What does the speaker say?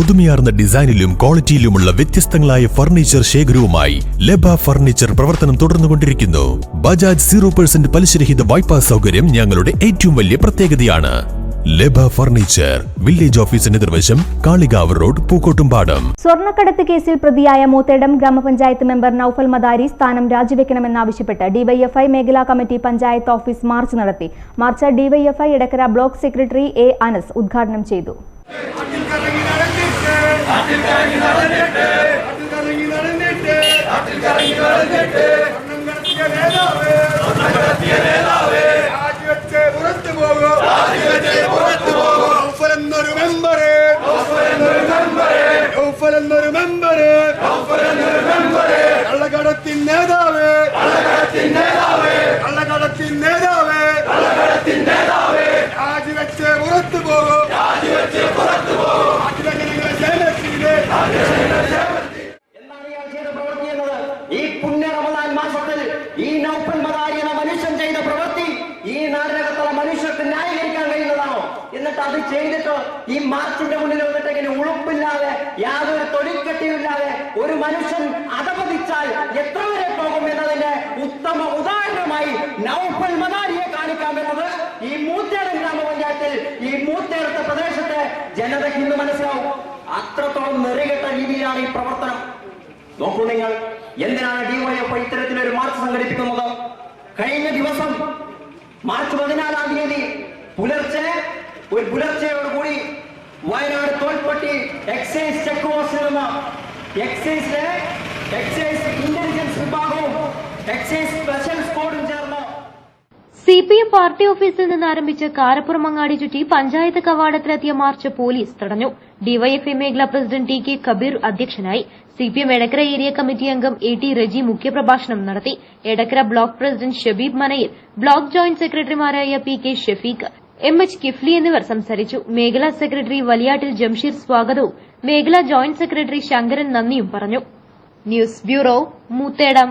പുതുമയാർന്ന ഡിസൈനിലും ക്വാളിറ്റിയിലുമുള്ള വ്യത്യസ്തങ്ങളായ ഫർണിച്ചർ ശേഖരവുമായി ലബ ഫർണിച്ചർ പ്രവർത്തനം തുടർന്നുകൊണ്ടിരിക്കുന്നു. ബജാജ് സീറോ പെർസെന്റ് പലിശരഹിത വായ്പാ സൗകര്യം ഞങ്ങളുടെ ഏറ്റവും വലിയ പ്രത്യേകതയാണ്. ലബ ഫർണിച്ചർ വില്ലേജ് ഓഫീസിന് എതിർവശം കാളികാവ് റോഡ് പൂക്കോട്ടുംപാടം. സ്വർണക്കടത്ത് കേസിൽ പ്രതിയായ മൂത്തേടം ഗ്രാമപഞ്ചായത്ത് മെമ്പർ നൌഫൽ മദാരി സ്ഥാനം രാജിവെക്കണമെന്നാവശ്യപ്പെട്ട് ഡിവൈഎഫ്ഐ മേഖലാ കമ്മിറ്റി പഞ്ചായത്ത് ഓഫീസ് മാർച്ച് നടത്തി. March DYFI Edakkara block secretary A Anas ഉദ്ഘാടനം ചെയ്തു. കറങ്ങി നടന്നിട്ട് കറങ്ങി നടന്നിട്ട് കറങ്ങി നടന്നിട്ട് സ്വർണം കടത്തിയ നേതാവ് രാജിവെച്ച് പുറത്തു പോകും പുറത്തു പോകും ഔഫൽ എന്നൊരു മെമ്പറ് ഔഫൽ എന്നൊരു മെമ്പറ് കള്ളക്കടത്തിൻ നേതാവ് കള്ളക്കടത്തിൻ നേതാവ് കള്ളക്കടത്തിൻ നേതാവ് കള്ളക്കടത്തിൻ നേതാവ് രാജിവെച്ച് പുറത്തു പോകും രാജിവെച്ച് പുറത്തു പോകും നാട്ടിലെങ്ങനെ ജയലക്ഷ്മിയിലെ എന്താണ് ഇയാൾ ചെയ്ത പ്രവൃത്തി എന്നത് ഈ പുണ്യ റമദാൻ മാസത്തിൽ ഈ നൗഫൽ മദാരി എന്ന മനുഷ്യൻ ചെയ്ത പ്രവൃത്തി ഈ നാടിനകത്തുള്ള മനുഷ്യർക്ക് ന്യായീകരിക്കാൻ കഴിയുന്നതാണോ? എന്നിട്ട് അത് ചെയ്തിട്ട് ഈ മാർച്ചിന്റെ മുന്നിൽ വന്നിട്ട് ഇങ്ങനെ ഉളുപ്പില്ലാതെ യാതൊരു തൊലിക്കെട്ടിയില്ലാതെ ഒരു മനുഷ്യൻ അധപതിച്ചാൽ എത്ര വരെ പോകും എന്നതിന്റെ ഉത്തമ ഉദാഹരണമായി നൗഫൽ മദാരിയെ കാണിക്കാമെന്നത് ഈ മൂത്തേടം ഗ്രാമപഞ്ചായത്തിൽ ഈ മൂത്തേടത്തെ പ്രദേശത്തെ ജനതയ്ക്ക് ഇന്ന് മനസ്സിലാവും. അത്രത്തോളം നെറികെട്ട രീതിയിലാണ് ഈ പ്രവർത്തനം. നോക്കൂ നിങ്ങൾ. എന്തിനാണ് ഡിവൈഎഫ് ഇത്തരത്തിലൊരു മാർച്ച് സംഘടിപ്പിക്കുന്നത് കഴിഞ്ഞ ദിവസം മാർച്ച് പതിനാലാം തീയതി പുലർച്ചെ ഒരു പുലർച്ചയോടുകൂടി വയനാട് തോൽപ്പട്ടി എക്സൈസ് ചെക്ക് പോസ്റ്റിൽ നിന്ന് എക്സൈസിലെ എക്സൈസ് ഇന്റലിജൻസ് വിഭാഗവും എക്സൈസ് സ്പെഷ്യൽ സ്ക്വാഡും ചേർന്ന് C P M party ഓഫീസിൽ നിന്ന് ആരംഭിച്ച് കാരപ്പുറം അങ്ങാടി ചുറ്റി പഞ്ചായത്ത് കവാടത്തിലെത്തിയ മാർച്ച് പോലീസ് തടഞ്ഞു. ഡിവൈഎഫ്ഐ മേഖലാ പ്രസിഡന്റ് ടി കെ കബീർ അധ്യക്ഷനായി. C P M Edakkara area committee അംഗം എ ടി റജി മുഖ്യപ്രഭാഷണം നടത്തി. Edakkara block president Shabeeb Manayil block joint സെക്രട്ടറിമാരായ P K Shafeeq M H Kifli എന്നിവർ സംസാരിച്ചു. മേഖലാ സെക്രട്ടറി വലിയാട്ടിൽ ജംഷീർ സ്വാഗതവും മേഖലാ ജോയിന്റ് സെക്രട്ടറി ശങ്കരൻ നന്ദിയും പറഞ്ഞു. News bureau Moothedam.